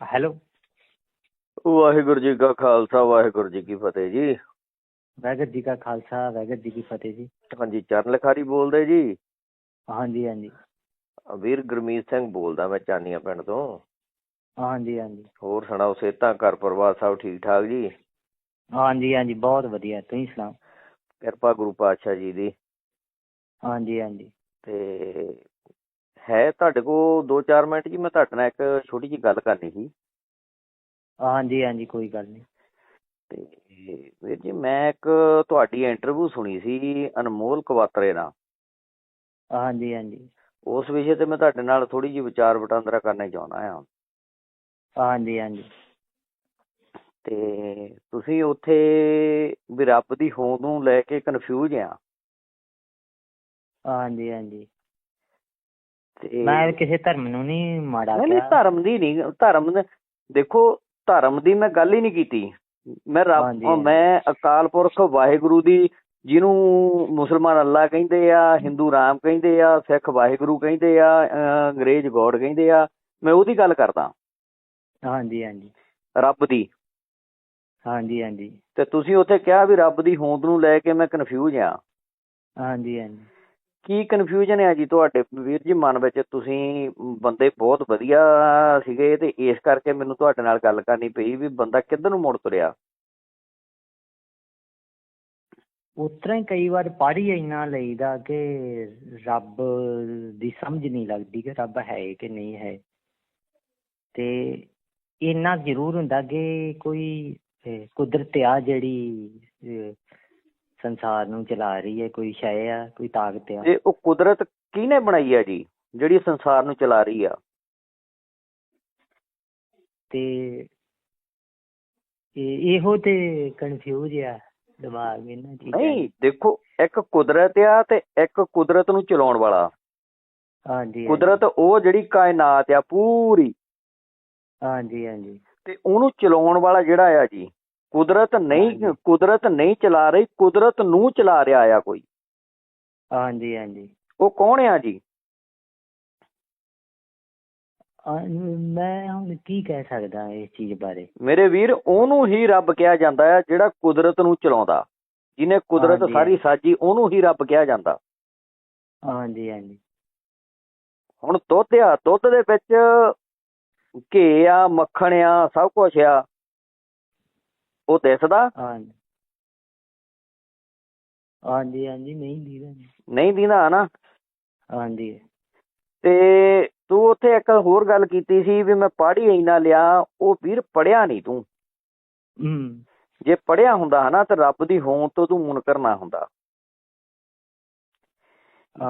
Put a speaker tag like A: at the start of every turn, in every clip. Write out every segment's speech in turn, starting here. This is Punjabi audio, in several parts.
A: ਹੈਲੋ
B: ਵਾਹਿਗੁਰੂ ਜੀ ਕਾ ਖਾਲਸਾ ਵਾਹਿਗੁਰੂ ਜੀ ਕੀ ਫਤਿਹ ਜੀ।
A: ਵਾਹਿਗੁਰੂ ਜੀ ਕਾ ਖਾਲਸਾ ਵਾਹਿਗੁਰੂ ਜੀ ਕੀ ਫਤਿਹ ਜੀ।
B: ਹਾਂਜੀ ਚਰਨ ਲਿਖਾਰੀ ਬੋਲਦੇ ਜੀ?
A: ਹਾਂਜੀ ਹਾਂਜੀ।
B: ਵੀਰ ਗੁਰਮੀਤ ਸਿੰਘ ਬੋਲਦਾ ਮੈਂ ਚਾਨੀਆਂ ਪਿੰਡ ਤੋਂ।
A: ਹਾਂਜੀ ਹਾਂਜੀ।
B: ਹੋਰ ਸੁਣਾਓ ਸਿਹਤਾਂ ਘਰ ਪਰਿਵਾਰ ਸਭ ਠੀਕ ਠਾਕ ਜੀ?
A: ਹਾਂਜੀ ਹਾਂਜੀ ਬਹੁਤ ਵਧੀਆ। ਤੁਸੀਂ ਸੁਣਾਓ?
B: ਕਿਰਪਾ ਗੁਰੂ ਪਾਤਸ਼ਾਹ ਜੀ ਦੀ।
A: ਹਾਂਜੀ ਹਾਂਜੀ।
B: ਤੇ ਹੈ ਤੁਹਾਡੇ ਕੋਲ 2-4 ਮਿੰਟ ਜੀ ਮੈਂ ਤੁਹਾਡੇ ਨਾਲ ਇੱਕ ਛੋਟੀ ਜਿਹੀ ਗੱਲ ਕਰਨੀ ਸੀ।
A: ਹਾਂਜੀ ਹਾਂਜੀ ਕੋਈ ਗੱਲ ਨਹੀਂ।
B: ਤੇ ਵੀਰ ਜੀ ਮੈਂ ਇੱਕ ਤੁਹਾਡੀ ਇੰਟਰਵਿਊ ਸੁਣੀ ਸੀ ਅਨਮੋਲ ਕਵਾਤਰੇ ਨਾਲ।
A: ਹਾਂਜੀ ਹਾਂਜੀ।
B: ਉਸ ਵਿਸ਼ੇ ਤੇ ਮੈਂ ਤੁਹਾਡੇ ਨਾਲ ਥੋੜੀ ਜਿਹੀ ਵਿਚਾਰ ਵਟਾਂਦਰਾ ਕਰਨਾ ਚਾਹੁੰਦਾ ਹਾਂ।
A: ਹਾਂਜੀ ਹਾਂਜੀ।
B: ਤੇ ਤੁਸੀਂ ਉੱਥੇ ਵੀ ਰੱਬ ਦੀ ਹੋਂਦ ਨੂੰ ਲੈ ਕੇ ਕਨਫਿਊਜ਼ ਆ।
A: ਹਾਂਜੀ ਹਾਂਜੀ। ਮੈਂ ਕਿਸੇ ਧਰਮ ਨੂੰ ਨਹੀਂ ਮਾੜਾ
B: ਨਹੀਂ ਧਰਮ ਦੀ ਨਹੀਂ ਧਰਮ ਦੇਖੋ ਧਰਮ ਦੀ ਮੈਂ ਗੱਲ ਹੀ ਨਹੀਂ ਕੀਤੀ। ਮੈਂ ਰੱਬ। ਮੈਂ ਅਕਾਲ ਪੁਰਖ ਵਾਹਿਗੁਰੂ ਦੀ ਜਿਹਨੂੰ ਮੁਸਲਮਾਨ ਅੱਲਾ ਕਹਿੰਦੇ ਆ ਹਿੰਦੂ ਰਾਮ ਕਹਿੰਦੇ ਆ ਸਿੱਖ ਵਾਹਿਗੁਰੂ ਕਹਿੰਦੇ ਆ ਅੰਗਰੇਜ਼ ਗੋਡ ਕਹਿੰਦੇ ਆ ਮੈਂ ਉਹਦੀ ਗੱਲ ਕਰਦਾ।
A: ਹਾਂਜੀ ਹਾਂਜੀ।
B: ਰੱਬ ਦੀ।
A: ਹਾਂਜੀ ਹਾਂਜੀ।
B: ਤੇ ਤੁਸੀਂ ਉੱਥੇ ਕਿਹਾ ਵੀ ਰੱਬ ਦੀ ਹੋਂਦ ਨੂੰ ਲੈ ਕੇ ਮੈਂ ਕਨਫਿਊਜ਼ ਆ।
A: ਹਾਂਜੀ ਹਾਂਜੀ।
B: ਕੀ ਕਨਫਿਊਜ਼ਨ ਹੈ ਜੀ ਤੁਹਾਡੇ? ਵੀਰ ਜੀ, ਮਨ ਵਿੱਚ ਤੁਸੀਂ ਬੰਦੇ ਬਹੁਤ ਵਧੀਆ ਸੀਗੇ ਤੇ ਇਸ ਕਰਕੇ ਮੈਨੂੰ ਤੁਹਾਡੇ ਨਾਲ ਗੱਲ ਕਰਨੀ ਪਈ ਵੀ ਬੰਦਾ ਕਿੱਧਰ ਨੂੰ ਮੁੜ ਤੁਰਿਆ?
A: ਉਤਰਾ ਹੀ ਕਈ ਵਾਰ ਪੜ੍ਹ ਇੰਨਾ ਲਈਦਾ ਕਿ ਰੱਬ ਦੀ ਸਮਝ ਨਹੀਂ ਲੱਗਦੀ ਕਿ ਰੱਬ ਹੈ ਕਿ ਨਹੀਂ ਹੈ। ਤੇ ਇੰਨਾ ਜ਼ਰੂਰ ਹੁੰਦਾ ਕਿ ਕੋਈ ਕੁਦਰਤ ਆ ਜਿਹੜੀ ਸੰਸਾਰ ਨੂੰ ਚਲਾ ਰਹੀ ਹੈ ਕੋਈ ਸ਼ੈ ਆ ਕੋਈ ਤਾਕਤ ਆ।
B: ਤੇ ਉਹ ਕੁਦਰਤ ਕਿਹਨੇ ਬਣਾਈ ਹੈ ਜੀ ਜਿਹੜੀ ਸੰਸਾਰ ਨੂੰ ਚਲਾ ਰਹੀ ਆ?
A: ਤੇ ਇਹ ਇਹੋ ਤੇ ਕਨਫਿਊਜ਼ ਆ ਦਿਮਾਗ ਇਹਨਾਂ ਚੀਜ਼ਾਂ
B: ਨਹੀਂ ਦੇਖੋ ਇੱਕ ਕੁਦਰਤ ਆ ਤੇ ਇੱਕ ਕੁਦਰਤ ਨੂੰ ਚਲਾਉਣ ਵਾਲਾ।
A: ਹਾਂਜੀ।
B: ਕੁਦਰਤ ਉਹ ਜਿਹੜੀ ਕਾਇਨਾਤ ਆ ਪੂਰੀ।
A: ਹਾਂਜੀ ਹਾਂਜੀ।
B: ਤੇ ਉਹਨੂੰ ਚਲਾਉਣ ਵਾਲਾ ਜਿਹੜਾ ਆ ਜੀ ਕੁਦਰਤ ਨਹੀਂ। ਕੁਦਰਤ ਨਹੀਂ ਚਲਾ ਰਹੀ ਕੁਦਰਤ ਨੂੰ ਚਲਾ ਰਿਹਾ ਆ ਕੋਈ।
A: ਹਾਂਜੀ ਹਾਂਜੀ।
B: ਉਹ ਕੌਣ ਆ ਜੀ?
A: ਮੈਂ ਹੁਣ ਕੀ ਕਹਿ ਸਕਦਾ ਇਸ ਚੀਜ਼ ਬਾਰੇ?
B: ਮੇਰੇ ਵੀਰ ਉਹਨੂੰ ਹੀ ਰੱਬ ਕਿਹਾ ਜਾਂਦਾ ਆ ਜਿਹੜਾ ਕੁਦਰਤ ਨੂੰ ਚਲਾਉਂਦਾ। ਜਿਹਨੇ ਕੁਦਰਤ ਸਾਰੀ ਸਾਜੀ ਉਹਨੂੰ ਹੀ ਰੱਬ ਕਿਹਾ ਜਾਂਦਾ।
A: ਹਾਂਜੀ ਹਾਂਜੀ।
B: ਹੁਣ ਦੁੱਧ ਆ ਦੁੱਧ ਦੇ ਵਿੱਚ ਘੇ ਆ ਮੱਖਣ ਆ ਸਭ ਕੁਝ ਆ। ਉਹ ਦਿਸਦਾ
A: ਹਾਂਜੀ। ਹਾਂਜੀ ਹਾਂਜੀ ਨਹੀਂ ਦੀਦਾ
B: ਨਹੀਂ ਦਿੰਦਾ ਨਾ
A: ਹਾਂਜੀ।
B: ਤੇ ਤੂੰ ਉੱਥੇ ਇੱਕ ਹੋਰ ਗੱਲ ਕੀਤੀ ਸੀ ਵੀ ਮੈਂ ਪੜ੍ਹੀ ਇੰਨਾ ਲਿਆ ਉਹ ਵੀਰ ਪੜਿਆ ਨਹੀਂ ਤੂੰ। ਜੇ ਪੜਿਆ ਹੁੰਦਾ ਹਨਾ ਤਾਂ ਰੱਬ ਦੀ ਹੋਂਦ ਤੋਂ ਤੂੰ ਮੁਨਕਰ ਨਾ ਹੁੰਦਾ।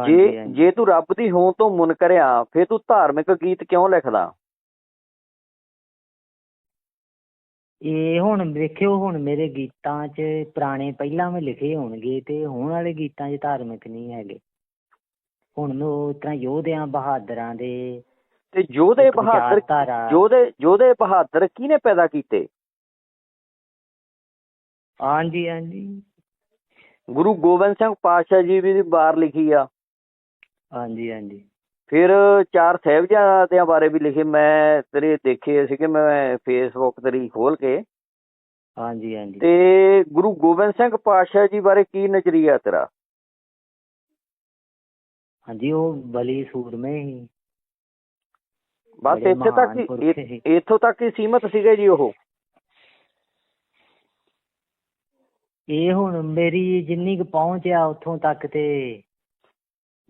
B: ਜੇ ਜੇ ਤੂੰ ਰੱਬ ਦੀ ਹੋਂਦ ਤੋਂ ਮੁਨਕਰਿਆ ਫਿਰ ਤੂੰ ਧਾਰਮਿਕ ਗੀਤ ਕਿਉਂ ਲਿਖਦਾ?
A: ਇਹ ਹੁਣ ਵੇਖਿਓ ਹੁਣ ਮੇਰੇ ਗੀਤਾਂ 'ਚ ਪੁਰਾਣੇ ਪਹਿਲਾਂ ਵੀ ਲਿਖੇ ਹੋਣਗੇ ਤੇ ਹੁਣ ਵਾਲੇ ਗੀਤਾਂ 'ਚ ਧਾਰਮਿਕ ਨਹੀਂ ਹੈਗੇ। ਹੁਣ ਉਹ ਇਸ ਤਰ੍ਹਾਂ ਯੋਧਿਆਂ ਬਹਾਦਰਾਂ ਦੇ
B: ਤੇ ਯੋਧੇ ਬਹਾਦਰ
A: ਵਿਚਾਰਧਾਰਾ-
B: ਯੋਧੇ ਯੋਧੇ ਬਹਾਦਰ ਕਿਹਨੇ ਪੈਦਾ ਕੀਤੇ?
A: ਹਾਂਜੀ ਹਾਂਜੀ।
B: ਗੁਰੂ ਗੋਬਿੰਦ ਸਿੰਘ ਪਾਤਸ਼ਾਹ ਜੀ ਵੀ ਦੀ ਬਾਰ ਲਿਖੀ ਆ।
A: ਹਾਂਜੀ ਹਾਂਜੀ।
B: ਫਿਰ ਚਾਰ ਸਾਹਿਬਜ਼ਾਦਿਆਂ ਬਾਰੇ ਵੀ ਲਿਖੇ ਮੈਂ ਤੇਰੇ ਦੇਖੇ ਸੀਗੇ ਮੈਂ ਫੇਸਬੁੱਕ ਤੇਰੀ ਖੋਲ ਕੇ।
A: ਹਾਂਜੀ ਹਾਂਜੀ।
B: ਤੇ ਗੁਰੂ ਗੋਬਿੰਦ ਸਿੰਘ ਪਾਤਸ਼ਾਹ ਜੀ ਬਾਰੇ ਕੀ ਨਜ਼ਰੀਆ ਤੇਰਾ?
A: ਹਾਂਜੀ ਉਹ ਬਲੀ ਸੂਰਮੇ ਹੀ।
B: ਬਸ ਇੱਥੇ ਤੱਕ ਹੀ। ਇੱਥੋਂ ਤੱਕ ਹੀ ਸੀਮਤ ਸੀਗੇ ਜੀ ਉਹ?
A: ਇਹ ਹੁਣ ਮੇਰੀ ਜਿੰਨੀ ਕੁ ਪਹੁੰਚ ਆ ਉੱਥੋਂ ਤੱਕ ਤੇ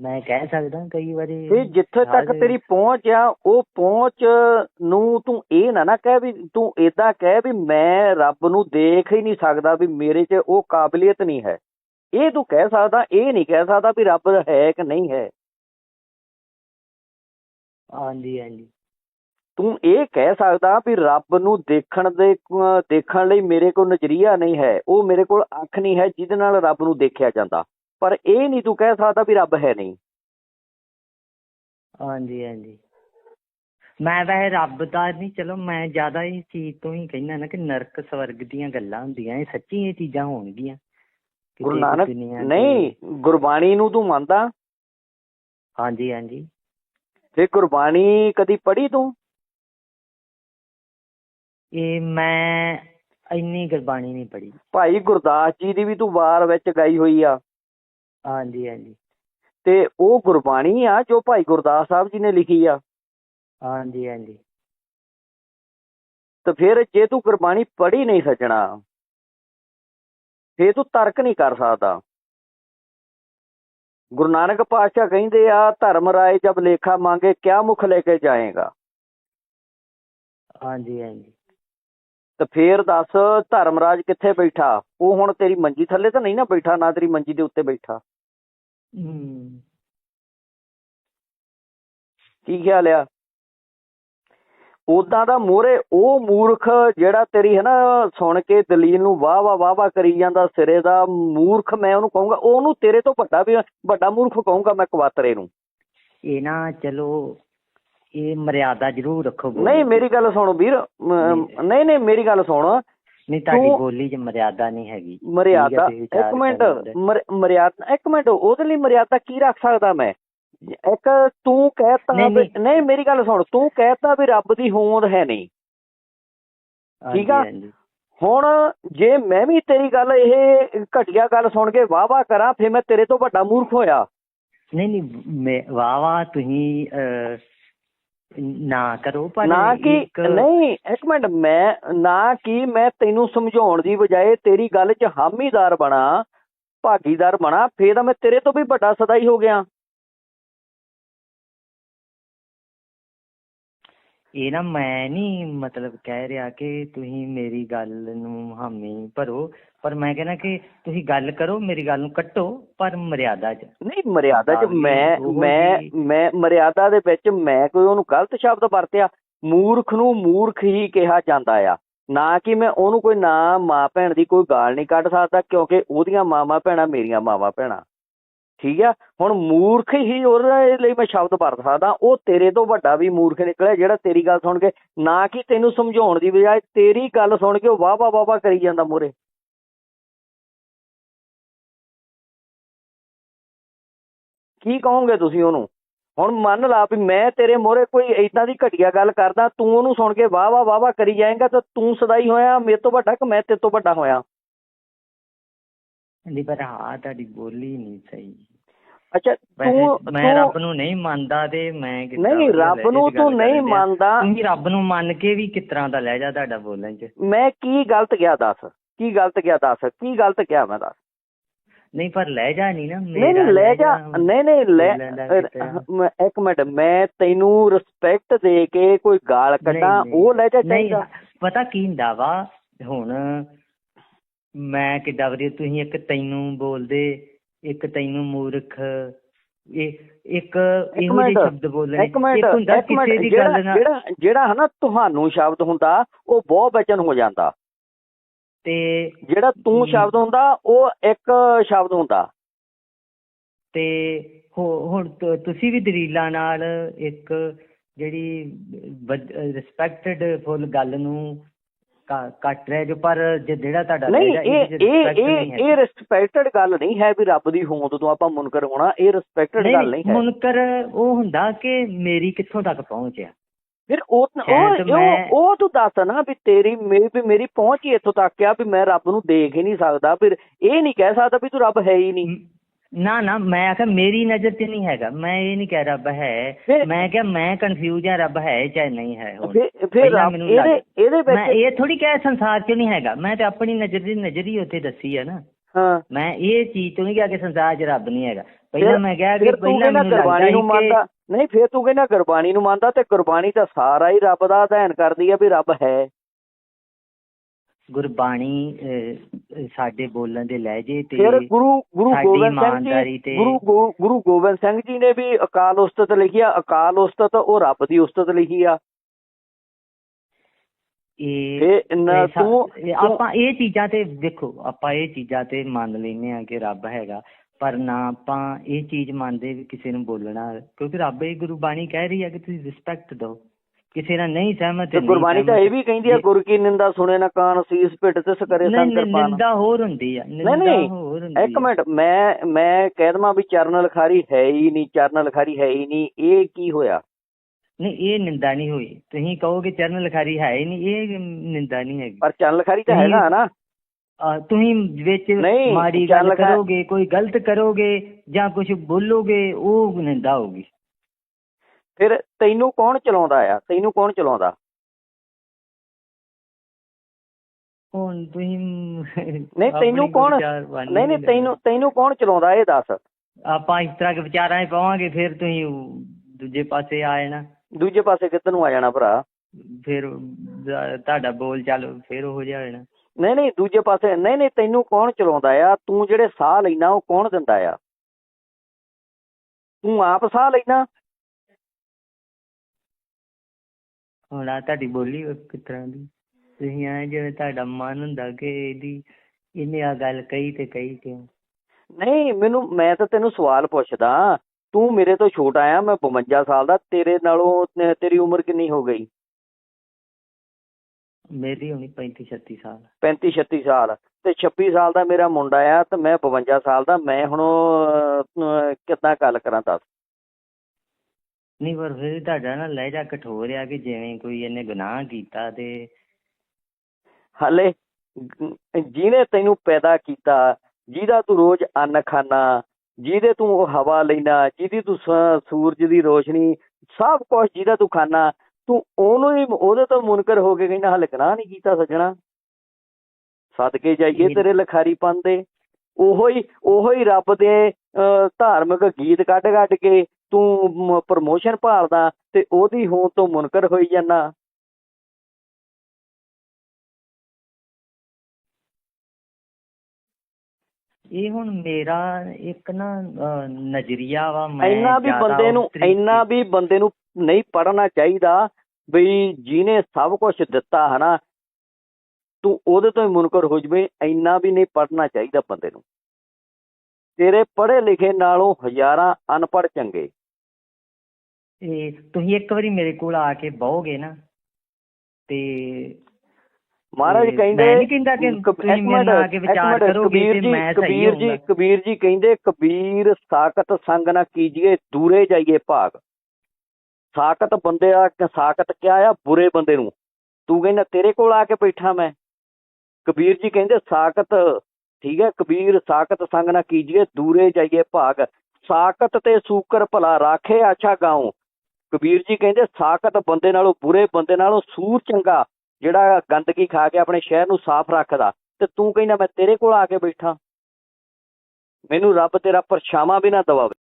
A: ਮੈਂ ਕਹਿ ਸਕਦਾ ਕਈ ਵਾਰੀ
B: ਤੇ ਜਿੱਥੇ ਤੱਕ ਤੇਰੀ ਪਹੁੰਚ ਆ ਉਹ ਪਹੁੰਚ ਨੂੰ ਤੂੰ ਇਹ ਨਾ ਨਾ ਕਹਿ ਵੀ ਤੂੰ ਏਦਾਂ ਕਹਿ ਵੀ ਮੈਂ ਰੱਬ ਨੂੰ ਦੇਖ ਹੀ ਨਹੀਂ ਸਕਦਾ ਵੀ ਮੇਰੇ 'ਚ ਉਹ ਕਾਬਲੀਅਤ ਨਹੀਂ ਹੈ। ਇਹ ਤੂੰ ਕਹਿ ਸਕਦਾ ਇਹ ਨਹੀਂ ਕਹਿ ਸਕਦਾ ਵੀ ਰੱਬ ਹੈ ਕਿ ਨਹੀਂ ਹੈ।
A: ਹਾਂਜੀ ਹਾਂਜੀ।
B: ਤੂੰ ਇਹ ਕਹਿ ਸਕਦਾ ਵੀ ਰੱਬ ਨੂੰ ਦੇਖਣ ਦੇ ਦੇਖਣ ਲਈ ਮੇਰੇ ਕੋਲ ਨਜ਼ਰੀਆ ਨਹੀਂ ਹੈ ਉਹ ਮੇਰੇ ਕੋਲ ਅੱਖ ਨਹੀਂ ਹੈ ਜਿਹਦੇ ਨਾਲ ਰੱਬ ਨੂੰ ਦੇਖਿਆ ਜਾਂਦਾ। ਪਰ ਇਹ ਨਹੀਂ ਤੂੰ ਕਹਿ ਸਕਦਾ ਵੀ ਰੱਬ ਹੈ ਨਹੀਂ।
A: ਹਾਂਜੀ ਹਾਂਜੀ। ਮੈਂ ਵੈਸੇ ਰੱਬ ਦਾ ਨਹੀਂ ਚਲੋ ਮੈਂ ਜ਼ਿਆਦਾ ਇਸ ਚੀਜ਼ ਤੋਂ ਹੀ ਕਹਿੰਦਾ ਨਾ ਕਿ ਨਰਕ ਸਵਰਗ ਦੀਆਂ ਗੱਲਾਂ ਹੁੰਦੀਆਂ ਇਹ ਸੱਚੀ ਇਹ ਚੀਜ਼ਾਂ ਹੋਣਗੀਆਂ।
B: ਗੁਰੂ ਨਾਨਕ ਨਹੀਂ ਗੁਰਬਾਣੀ ਨੂੰ ਤੂੰ ਮੰਨਦਾ?
A: ਹਾਂਜੀ ਹਾਂਜੀ।
B: ਤੇ ਗੁਰਬਾਣੀ ਕਦੀ ਪੜ੍ਹੀ ਤੂੰ?
A: ਇਹ ਮੈਂ ਇੰਨੀ ਗੁਰਬਾਣੀ ਨਹੀਂ ਪੜ੍ਹੀ।
B: ਭਾਈ ਗੁਰਦਾਸ ਜੀ ਦੀ ਵੀ ਤੂੰ ਵਾਰ ਵਿੱਚ ਗਾਈ ਹੋਈ ਆ।
A: ਹਾਂਜੀ ਹਾਂਜੀ।
B: ਤੇ ਉਹ ਗੁਰਬਾਣੀ ਆ ਜੋ ਭਾਈ ਗੁਰਦਾਸ ਸਾਹਿਬ ਜੀ ਨੇ ਲਿਖੀ ਆ।
A: ਹਾਂਜੀ ਹਾਂਜੀ।
B: ਤੇ ਫਿਰ ਜੇ ਤੂੰ ਗੁਰਬਾਣੀ ਪੜ੍ਹੀ ਨਹੀਂ ਸੱਜਣਾ ਫੇਰ ਤੂੰ ਤਰਕ ਨਹੀਂ ਕਰ ਸਕਦਾ। ਗੁਰੂ ਨਾਨਕ ਪਾਤਸ਼ਾਹ ਕਹਿੰਦੇ ਆ ਧਰਮ ਰਾਏ ਜਬ ਲੇਖਾ ਮੰਗੇ ਕਿਆ ਮੁਖ ਲੈ ਕੇ ਜਾਏਗਾ?
A: ਹਾਂਜੀ ਹਾਂਜੀ।
B: ਤੇ ਫੇਰ ਦੱਸ ਧਰਮਰਾਜ ਕਿੱਥੇ ਬੈਠਾ? ਉਹ ਹੁਣ ਤੇਰੀ ਮੰਜੀ ਥੱਲੇ ਤਾਂ ਨਹੀਂ ਨਾ ਬੈਠਾ ਨਾ ਤੇਰੀ ਮੰਜੀ ਦੇ ਉੱਤੇ ਬੈਠਾ। ਕੀ ਖਿਆਲ ਆ? ਉਦਾਂ ਦਾ ਮੋਰੇ ਉਹ ਮੂਰਖ ਜਿਹੜਾ ਤੇਰੀ ਹੈ ਨਾ ਸੁਣ ਕੇ ਦਲੀਲ ਨੂੰ ਵਾਹ ਵਾਹ ਵਾਹ ਵਾਹ ਕਰੀ ਜਾਂਦਾ ਸਿਰੇ ਦਾ ਮੂਰਖ ਮੈਂ ਉਹਨੂੰ ਕਹੂੰਗਾ ਉਹਨੂੰ ਤੇਰੇ ਤੋਂ ਵੱਡਾ ਵੀ ਵੱਡਾ ਮੂਰਖ ਕਹੂੰਗਾ ਮੈਂ ਕਵਾਤਰੇ ਨੂੰ।
A: ਇਹ ਨਾ ਚਲੋ ਇਹ ਮਰਿਆਦਾ ਜ਼ਰੂਰ ਰੱਖੋ।
B: ਨਹੀਂ। ਮੇਰੀ ਗੱਲ ਸੁਣ ਵੀਰ ਨਹੀਂ ਨਹੀਂ ਮੇਰੀ ਗੱਲ ਸੁਣ।
A: ਨਹੀਂ ਤੁਹਾਡੀ ਬੋਲੀ 'ਚ ਮਰਿਆਦਾ ਨਹੀਂ ਹੈਗੀ।
B: ਮਰਿਆਦਾ? ਇੱਕ ਮਿੰਟ ਮਰਿਆਦਾ ਇੱਕ ਮਿੰਟ ਉਹਦੇ ਲਈ ਮਰਿਆਦਾ ਕੀ ਰੱਖ ਸਕਦਾ ਮੈਂ? ਇੱਕ ਤੂੰ ਕਹਿਤਾ
A: ਨਹੀਂ,
B: ਮੇਰੀ ਗੱਲ ਸੁਣ ਤੂੰ ਕਹਿਤਾ ਵੀ ਰੱਬ ਦੀ ਹੋਂਦ ਹੈ ਨਹੀਂ। ਠੀਕ ਆ? ਹੁਣ ਜੇ ਮੈਂ ਵੀ ਤੇਰੀ ਗੱਲ ਇਹ ਘਟੀਆ ਗੱਲ ਸੁਣ ਕੇ ਵਾਹ ਵਾਹ ਕਰਾਂ ਫਿਰ ਮੈਂ ਤੇਰੇ ਤੋਂ ਵੱਡਾ ਮੂਰਖ ਹੋਇਆ।
A: ਨਹੀਂ ਨਹੀਂ ਮੈਂ ਵਾਹ ਵਾਹ ਤੁਸੀਂ ਨਾ ਕਰੋ ਪਰ
B: ਨਾ ਕਿ ਨਹੀਂ ਇੱਕ ਮਿੰਟ ਮੈਂ ਨਾ ਕਿ ਮੈਂ ਤੈਨੂੰ ਸਮਝਾਉਣ ਦੀ ਬਜਾਏ ਤੇਰੀ ਗੱਲ 'ਚ ਹਾਮੀਦਾਰ ਬਣਾ ਭਾਗੀਦਾਰ ਬਣਾ ਫੇਰ ਤਾਂ ਮੈਂ ਤੇਰੇ ਤੋਂ ਵੀ ਵੱਡਾ ਸਦਾਈ ਹੋ ਗਿਆ।
A: ਇਹ ਨਾ ਮੈਂ ਨਹੀਂ ਮਤਲਬ ਕਹਿ ਰਿਹਾ ਕਿ ਤੁਸੀਂ ਮੇਰੀ ਗੱਲ ਨੂੰ ਹਾਮੀ ਭਰੋ ਪਰ ਮੈਂ ਕਹਿੰਦਾ ਕਿ ਤੁਸੀਂ ਗੱਲ ਕਰੋ ਮੇਰੀ ਗੱਲ ਨੂੰ ਕੱਟੋ ਪਰ ਮਰਿਆਦਾ 'ਚ।
B: ਨਹੀਂ ਮਰਿਆਦਾ 'ਚ ਮੈਂ ਮੈਂ ਮੈਂ ਮਰਿਆਦਾ ਦੇ ਵਿੱਚ ਮੈਂ ਕੋਈ ਉਹਨੂੰ ਗਲਤ ਸ਼ਬਦ ਵਰਤਿਆ ਮੂਰਖ ਨੂੰ ਮੂਰਖ ਹੀ ਕਿਹਾ ਜਾਂਦਾ ਆ। ਨਾ ਕਿ ਮੈਂ ਉਹਨੂੰ ਕੋਈ ਨਾ ਮਾਂ ਭੈਣ ਦੀ ਕੋਈ ਗਾਲ ਨਹੀਂ ਕੱਢ ਸਕਦਾ ਕਿਉਂਕਿ ਉਹਦੀਆਂ ਮਾਵਾਂ ਭੈਣਾਂ ਮੇਰੀਆਂ ਮਾਵਾਂ ਭੈਣਾਂ। ਠੀਕ ਆ? ਹੁਣ ਮੂਰਖ ਹੀ ਉਹਦੇ ਲਈ ਮੈਂ ਸ਼ਬਦ ਵਰਤ ਸਕਦਾ। ਉਹ ਤੇਰੇ ਤੋਂ ਵੱਡਾ ਵੀ ਮੂਰਖ ਨਿਕਲਿਆ ਜਿਹੜਾ ਤੇਰੀ ਗੱਲ ਸੁਣ ਕੇ, ਨਾ ਕਿ ਤੈਨੂੰ ਸਮਝਾਉਣ ਦੀ ਬਜਾਏ ਤੇਰੀ ਗੱਲ ਸੁਣ ਕੇ ਉਹ ਵਾਹ ਵਾਹ ਵਾਹ ਵਾਹ ਕਰੀ ਜਾਂਦਾ ਮੂਹਰੇ। ਕੀ ਕਹੋਗੇ ਤੁਸੀਂ ਉਹਨੂੰ? ਹੁਣ ਮੰਨ ਲਾ ਵੀ ਮੈਂ ਤੇਰੇ ਮੋਹਰੇ ਕੋਈ ਏਦਾਂ ਦੀ ਘਟੀਆ ਗੱਲ ਕਰਦਾ, ਤੂੰ ਉਹਨੂੰ ਸੁਣ ਕੇ ਵਾਹ ਵਾਹ ਵਾਹ ਵਾਹ ਕਰੀ ਜਾਏਗਾ ਤਾਂ ਤੂੰ ਸਦਾਈ ਹੋਇਆ, ਮੇਰੇ ਤੋਂ ਵੱਡਾ ਕਿ ਮੈਂ ਤੇਰੇ ਤੋਂ ਵੱਡਾ ਹੋਇਆ?
A: ਨਹੀਂ ਪਰ ਹਾਂ ਤੁਹਾਡੀ ਬੋਲੀ ਨਹੀਂ ਸਹੀ।
B: ਅੱਛਾ
A: ਵੈਸੇ
B: ਤੂੰ
A: ਮੈਂ
B: ਤੂੰ-
A: ਰੱਬ ਨੂੰ ਨਹੀਂ ਮੰਨਦਾ ਤੇ ਮੈਂ ਕਿਸ ਤਰ੍ਹਾਂ
B: ਨਹੀਂ
A: ਵਧੀਆ
B: ਰੱਬ
A: ਲਹਿਜੇ
B: ਨੂੰ
A: 'ਚ
B: ਤੂੰ
A: ਗੱਲ
B: ਨਹੀਂ
A: ਕਰਨ ਡਿਆ।
B: ਮੰਨਦਾ।
A: ਤੁਸੀਂ ਰੱਬ ਨੂੰ ਮੰਨ ਕੇ ਵੀ ਕਿਸ ਤਰ੍ਹਾਂ ਦਾ ਲਹਿਜਾ ਤੁਹਾਡਾ ਬੋਲਣ 'ਚ।
B: ਮੈਂ ਕੀ ਗਲਤ ਕਿਹਾ ਦੱਸ? ਕੀ ਗਲਤ ਕਿਹਾ ਦੱਸ? ਕੀ ਗਲਤ ਕਿਹਾ ਮੈਂ ਦੱਸ?
A: ਨਹੀਂ ਪਰ ਲਹਿਜਾ ਨਹੀਂ ਨਾ
B: ਨਹੀਂ ਨਹੀਂ ਲੈ ਜਾ ਨਹੀਂ ਨਹੀਂ ਲੈ
A: ਬੋਲਣ ਦਾ ਕਿਸ ਤਰ੍ਹਾਂ।
B: ਮੈਂ- ਇੱਕ ਮਿੰਟ ਮੈਂ ਤੈਨੂੰ ਰਿਸਪੈਕਟ ਦੇ ਕੇ ਕੋਈ ਗਾਲ ਕੱਢਾਂ ਉਹ ਲੈ ਜਾ
A: ਨਹੀਂ
B: ਚਾਹੀਦਾ?
A: ਪਤਾ ਕੀ ਹੁੰਦਾ ਵਾ? ਹੁਣ ਮੈਂ ਕਿੱਦਾਂ ਵਧੀਆ ਤੁਸੀਂ ਇੱਕ ਤੈਨੂੰ ਬੋਲਦੇ ਇੱਕ ਤੈਨੂੰ ਮੂਰਖ ਇਹ ਇੱਕ ਇਹੋ ਜਿਹੇ ਸ਼ਬਦ ਬੋਲਣੇ।
B: ਇੱਕ ਮਿੰਟ
A: ਇੱਕ
B: ਮਿੰਟ ਜਿਹੜਾ ਜਿਹੜਾ ਜਿਹੜਾ ਹਨਾ ਤੁਹਾਨੂੰ ਸ਼ਬਦ ਹੁੰਦਾ ਉਹ ਬਹੁ ਵਚਨ ਹੋ ਜਾਂਦਾ।
A: ਤੇ
B: ਜਿਹੜਾ ਤੂੰ। ਸ਼ਬਦ ਹੁੰਦਾ ਉਹ ਇੱਕ ਸ਼ਬਦ ਹੁੰਦਾ।
A: ਤੇ ਹੋ- ਹੁਣ ਤੁਸੀਂ ਵੀ ਦਲੀਲਾਂ ਨਾਲ ਇੱਕ ਜਿਹੜੀ ਰਿਸਪੈਕਟਡ ਫੁੱਲ ਗੱਲ ਨੂੰ ਕੱਟ ਰਹੇ ਜੋ ਪਰ ਜਿਹੜਾ ਤੁਹਾਡਾ
B: ਨਹੀਂ ਇਹ ਇਹ ਇਹ ਰਿਸਪੈਕਟਡ ਗੱਲ ਨਹੀਂ ਹੈ ਵੀ ਰੱਬ ਦੀ ਹੋਂਦ ਤੋਂ ਆਪਾਂ ਮੁਨਕਰ ਹੋਣਾ ਇਹ ਰਿਸਪੈਕਟਡ ਗੱਲ ਨਹੀਂ ਹੈ।
A: ਮੁਨਕਰ ਉਹ ਹੁੰਦਾ ਕਿ ਮੇਰੀ ਕਿੱਥੋਂ ਤੱਕ ਪਹੁੰਚ ਆ
B: ਫਿਰ ਉਹ ਉਹ ਤੂੰ ਦੱਸ ਨਾ ਵੀ ਤੇਰੀ ਮੇਰੀ ਵੀ ਮੇਰੀ ਪਹੁੰਚ ਹੀ ਇੱਥੋਂ ਤੱਕ ਆ ਵੀ ਮੈਂ ਰੱਬ ਨੂੰ ਦੇਖ ਹੀ ਨਹੀਂ ਸਕਦਾ। ਫਿਰ ਇਹ ਨਹੀਂ ਕਹਿ ਸਕਦਾ ਵੀ ਤੂੰ ਰੱਬ ਹੈ ਹੀ ਨਹੀਂ।
A: ਨਾ ਨਾ ਮੈਂ ਆਖਿਆ ਮੇਰੀ ਨਜ਼ਰ 'ਚ ਨਹੀਂ ਹੈਗਾ। ਮੈਂ ਇਹ ਨਹੀਂ ਕਹਿ ਰੱਬ ਹੈ। ਮੈਂ ਕਿਹਾ ਮੈਂ ਕਨਫਿਊਜ਼ ਆ ਰੱਬ ਹੈ ਚਾਹੇ ਨਹੀਂ ਹੈ
B: ਫਿਰ ਇਹਦੇ
A: ਮੈਂ ਇਹ ਥੋੜੀ ਕਹਿ ਸੰਸਾਰ 'ਚ ਨਹੀਂ ਹੈਗਾ। ਮੈਂ ਤੇ ਆਪਣੀ ਨਜ਼ਰ ਦੀ ਨਜ਼ਰ ਹੀ ਉੱਥੇ ਦੱਸੀ ਆ ਨਾ।
B: ਹਾਂ।
A: ਮੈਂ ਇਹ ਚੀਜ਼ ਤੋਂ ਨਹੀਂ ਕਿਹਾ ਕਿ ਸੰਸਾਰ 'ਚ ਰੱਬ ਨਹੀਂ ਹੈਗਾ। ਪਹਿਲਾਂ ਮੈਂ ਕਿਹਾ ਕਿ ਪਹਿਲਾਂ ਮੈਨੂੰ
B: ਗੁਰਬਾਣੀ ਨੂੰ ਮੰਨਦਾ। ਨਹੀਂ ਫਿਰ ਤੂੰ ਕਹਿੰਦਾ ਗੁਰਬਾਣੀ ਨੂੰ ਮੰਨਦਾ ਤੇ ਗੁਰਬਾਣੀ ਤਾਂ ਸਾਰਾ ਹੀ ਰੱਬ ਦਾ ਅਧਿਐਨ ਕਰਦੀ ਆ ਵੀ ਰੱਬ ਹੈ।
A: ਗੁਰਬਾਣੀ ਸਾਡੇ ਬੋਲਣ ਦੇ ਲਹਿਜੇ ਤੇ
B: ਫਿਰ ਗੁਰੂ ਗੁਰੂ ਗੋਬਿੰਦ ਸਿੰਘ ਜੀ ਗੁਰੂ ਗੁਰੂ ਗੋਬਿੰਦ ਸਿੰਘ ਜੀ ਨੇ ਵੀ ਅਕਾਲ ਉਸਤਤ ਲਿਖੀ ਆ। ਅਕਾਲ ਉਸਤਤ ਉਹ ਰੱਬ ਦੀ ਉਸਤਤ ਲਿਖੀ ਆ।
A: ਇਹ
B: ਤੂੰ
A: ਆਪਾਂ ਇਹ ਚੀਜ਼ਾਂ ਤੇ ਦੇਖੋ ਆਪਾਂ ਇਹ ਚੀਜ਼ਾਂ ਤੇ ਮੰਨ ਲੈਨੇ ਆ ਕਿ ਰੱਬ ਹੈਗਾ ਪਰ ਨਾ ਆਪਾਂ ਇਹ ਚੀਜ਼ ਮੰਨਦੇ ਵੀ ਕਿਸੇ ਨੂੰ ਬੋਲਣਾ ਕਿਉਂਕਿ ਰੱਬ ਇਹ ਗੁਰਬਾਣੀ ਕਹਿ ਰਹੀ ਹੈ ਕਿ ਤੁਸੀਂ ਰਿਸਪੈਕਟ ਦਿਓ। ਕਿਸੇ ਨਾਲ ਨਹੀਂ ਸਹਿਮਤ
B: ਤੇ ਗੁਰਬਾਣੀ ਤਾਂ ਇਹ ਵੀ ਕਹਿੰਦੀ ਆ ਗੁਰ ਕੀ ਨਿੰਦਾ ਸੁਣੇ ਨਾ ਕਾਨ ਸੀਸ ਪਿੱਟ ਤੇ ਸਕਰੇ
A: ਨਹੀਂ
B: ਸੰਕਰ
A: ਨਹੀਂ,
B: ਪਾਨ
A: ਨਿੰਦਾ ਹੋਰ ਹੁੰਦੀ ਆ
B: ਨਹੀਂ
A: ਨਿੰਦਾ
B: ਨਹੀਂ
A: ਹੋਰ ਹੁੰਦੀ
B: ਇੱਕ। ਮਿੰਟ ਮੈਂ ਮੈਂ ਕਹਿ ਦਵਾਂ ਵੀ ਚਰਨ ਲਖਾਰੀ ਹੈ ਹੀ ਨਹੀਂ ਚਰਨ ਲਖਾਰੀ ਹੈ ਹੀ ਨਹੀਂ ਇਹ ਕੀ ਹੋਇਆ?
A: ਨਹੀਂ ਇਹ ਨਿੰਦਾ ਨਹੀਂ ਹੋਈ। ਤੁਸੀਂ ਕਹੋਗੇ ਚਰਨ ਲਿਖਾਰੀ ਹੈ ਹੀ ਨਹੀਂ ਇਹ ਨਿੰਦਾ ਨਹੀਂ ਹੈਗੀ।
B: ਪਰ ਚੰਨ ਲਖਾਰੀ ਤਾਂ। ਹੈਗਾ ਨਾ।
A: ਆ, ਤੁਸੀਂ ਵਿੱਚ ਮਾੜੀ ਗੱਲ ਕਰੋਗੇ ਕੋਈ ਗਲਤ ਕਰੋਗੇ ਜਾਂ ਕੁਝ ਬੋਲੋਗੇ ਉਹ ਨਿੰਦਾ ਹੋਊਗੀ।
B: ਫਿਰ ਤੈਨੂੰ ਕੌਣ ਚਲਾਉਂਦਾ ਆ? ਤੈਨੂੰ ਕੌਣ ਚਲਾਉਂਦਾ?
A: ਹੁਣ ਤੁਸੀਂ
B: ਨਹੀਂ ਤੈਨੂੰ ਕੌਣ ਨਹੀਂ ਨਹੀਂ ਤੈਨੂੰ ਤੈਨੂੰ ਕੌਣ ਚਲਾਉਂਦਾ? ਇਹ ਦੱਸ।
A: ਆਪਾਂ ਇਸ ਤਰ੍ਹਾਂ ਦੇ ਵਿਚਾਰਾਂ 'ਚ ਪਾਵਾਂਗੇ ਫਿਰ ਤੁਸੀਂ ਦੂਜੇ ਪਾਸੇ ਆ ਜਾਣਾ।
B: ਦੂਜੇ ਪਾਸੇ ਕਿੱਧਰ ਨੂੰ ਆ ਜਾਣਾ ਭਰਾ?
A: ਫਿਰ ਤੁਹਾਡਾ ਬੋਲ ਚੱਲ ਫਿਰ ਹੋ ਜਾਣਾ।
B: ਨਹੀਂ ਨਹੀਂ ਦੂਜੇ ਪਾਸੇ ਨਹੀਂ ਨਹੀਂ ਤੈਨੂੰ ਕੌਣ ਚਲਾਉਂਦਾ ਆ? ਤੂੰ ਜਿਹੜੇ ਸਾਹ ਲੈਣਾ ਉਹ ਕੌਣ ਦਿੰਦਾ ਆ? ਤੂੰ ਆਪ ਸਾਹ ਲੈਣਾ
A: ਹੁਣ ਆ ਤੁਹਾਡੀ ਬੋਲੀ ਕਿਸ ਤਰ੍ਹਾਂ ਦੀ? ਤੁਸੀਂ ਐ ਜਿਵੇਂ ਤੁਹਾਡਾ ਮਨ ਹੁੰਦਾ ਕਿ ਇਹਦੀ ਇਹਨੇ ਆ ਗੱਲ ਕਹੀ ਤੇ ਕਹੀ ਕਿਉਂ?
B: ਨਹੀਂ ਮੈਨੂੰ ਮੈਂ ਤਾਂ ਤੈਨੂੰ ਸਵਾਲ ਪੁੱਛਦਾ ਤੂੰ ਮੇਰੇ ਤੋਂ ਛੋਟਾ ਆ ਮੈਂ 52 ਸਾਲ ਦਾ ਤੇਰੇ ਨਾਲੋਂ ਤੇਰੀ ਉਮਰ ਕਿੰਨੀ ਹੋ ਗਈ?
A: ਮੇਰੀ ਹੋਣੀ 35 36 ਸਾਲ।
B: 35 36 ਸਾਲ ਤੇ 26 ਸਾਲ ਦਾ ਮੇਰਾ ਮੁੰਡਾ ਆ ਤੇ ਮੈਂ 52 ਸਾਲ ਦਾ ਮੈਂ ਹੁਣ ਕਿੱਦਾਂ ਗੱਲ ਕਰਾਂ ਦੱਸ?
A: ਨਹੀਂ ਪਰ ਫਿਰ ਤੁਹਾਡਾ ਨਾ ਲਹਿਜਾ ਕਠੋਰ ਆ ਕਿ ਜਿਵੇਂ ਕੋਈ ਇਹਨੇ ਗੁਨਾਹ ਕੀਤਾ ਤੇ
B: ਹਲੇ ਜਿਹਨੇ ਤੈਨੂੰ ਪੈਦਾ ਕੀਤਾ ਜਿਹਦਾ ਤੂੰ ਰੋਜ਼ ਅੰਨ ਖਾਣਾ ਜਿਹਦੇ ਤੂੰ ਹਵਾ ਲੈਣਾ ਜਿਹਦੀ ਤੂੰ ਸੂਰਜ ਦੀ ਰੋਸ਼ਨੀ ਸਭ ਕੁਝ ਜਿਹਦਾ ਤੂੰ ਖਾਣਾ ਤੂੰ ਉਹਨੂੰ ਹੀ ਉਹਦੇ ਤੋਂ ਮੁਨਕਰ ਹੋ ਕੇ ਕਹਿੰਦਾ ਹਲੇ ਗੁਨਾਹ ਨਹੀਂ ਕੀਤਾ ਸੱਜਣਾ। ਸਦਕੇ ਜਾਈਏ ਤੇਰੇ ਲਖਾਰੀ ਦੇ ਉਹੋ ਹੀ ਉਹੋ ਹੀ ਰੱਬ ਦੇ ਅਹ, ਧਾਰਮਿਕ ਗੀਤ ਕੱਢ ਕੱਢ ਕੇ ਤੂੰ ਪ੍ਰਮੋਸ਼ਨ ਭਾਲਦਾ ਤੇ ਉਹਦੀ ਹੋਂਦ ਤੋਂ ਮੁਨਕਰ ਹੋਈ ਜਾਂਦਾ।
A: ਇਹ ਹੁਣ ਮੇਰਾ ਇੱਕ ਨਾ ਅਹ, ਨਜ਼ਰੀਆ ਵਾ ਮੈਂ
B: ਇੰਨਾ ਵੀ
A: ਜ਼ਿਆਦਾ
B: ਬੰਦੇ ਨੂੰ
A: ਉਸ ਤਰੀਕੇ-
B: ਇੰਨਾ ਵੀ ਬੰਦੇ ਨੂੰ ਨਹੀਂ ਪੜਨਾ ਚਾਹੀਦਾ ਬਈ ਜਿਹਨੇ ਸਭ ਕੁਝ ਦਿੱਤਾ ਹਨਾ ਤੂੰ ਉਹਦੇ ਤੋਂ ਹੀ ਮੁਨਕਰ ਹੋ ਜਵੇਂ ਇੰਨਾ ਵੀ ਨਹੀਂ ਪੜਨਾ ਚਾਹੀਦਾ ਬੰਦੇ ਨੂੰ। ਤੇਰੇ ਪੜ੍ਹੇ ਲਿਖੇ ਨਾਲੋਂ ਹਜ਼ਾਰਾਂ ਅਨਪੜ੍ਹ ਚੰਗੇ।
A: ਇਹ ਤੁਸੀਂ ਇੱਕ ਵਾਰੀ ਮੇਰੇ ਕੋਲ ਆ ਕੇ ਬਹੋਗੇ ਨਾ ਤੇ
B: ਮਹਾਰਾਜ ਕਹਿੰਦੇ
A: ਮੈਂ ਨਹੀਂ ਕਹਿੰਦਾ ਕਿ ਤੁਸੀਂ ਮੇਰੇ ਆ ਕੇ ਵਿਚਾਰ ਕਰੋਗੇ ਤੇ ਮੈਂ ਸਹੀ
B: ਕਬੀਰ ਜੀ। ਕਬੀਰ ਜੀ ਕਹਿੰਦੇ ਕਬੀਰ ਸਾਖਤ ਸੰਗ ਨਾ ਕੀਜੀਏ ਦੂਰੇ ਜਾਈਏ ਭਾਗ। ਸਾਖਤ ਬੰਦੇ ਆ ਸਾਖਤ ਕਿਆ ਆ? ਬੁਰੇ ਬੰਦੇ ਨੂੰ। ਤੂੰ ਕਹਿੰਦਾ ਤੇਰੇ ਕੋਲ ਆ ਕੇ ਬੈਠਾ ਮੈਂ। ਕਬੀਰ ਜੀ ਕਹਿੰਦੇ ਸਾਖਤ ਠੀਕ ਹੈ, ਕਬੀਰ ਸਾਖਤ ਸੰਗ ਨਾ ਕੀਜੀਏ, ਦੂਰੇ ਜਾਈਏ ਭਾਗ। ਸਾਖਤ ਤੇ ਸੂਕਰ ਭਲਾ ਰਾਖੇ ਆਛਾ ਗਾਉ। ਕਬੀਰ ਜੀ ਕਹਿੰਦੇ, ਸਾਖਤ ਬੰਦੇ ਨਾਲੋਂ ਬੁਰੇ ਬੰਦੇ ਨਾਲੋਂ ਸੂਰ ਚੰਗਾ, ਜਿਹੜਾ ਗੰਦਗੀ ਖਾ ਕੇ ਆਪਣੇ ਸ਼ਹਿਰ ਨੂੰ ਸਾਫ਼ ਰੱਖਦਾ। ਤੇ ਤੂੰ ਕਹਿੰਦਾ, ਮੈਂ ਤੇਰੇ ਕੋਲ ਆ ਕੇ ਬੈਠਾ। ਮੈਨੂੰ ਰੱਬ ਤੇਰਾ ਪਰਛਾਵਾਂ ਵੀ ਨਾ ਦਵਾਵੇ।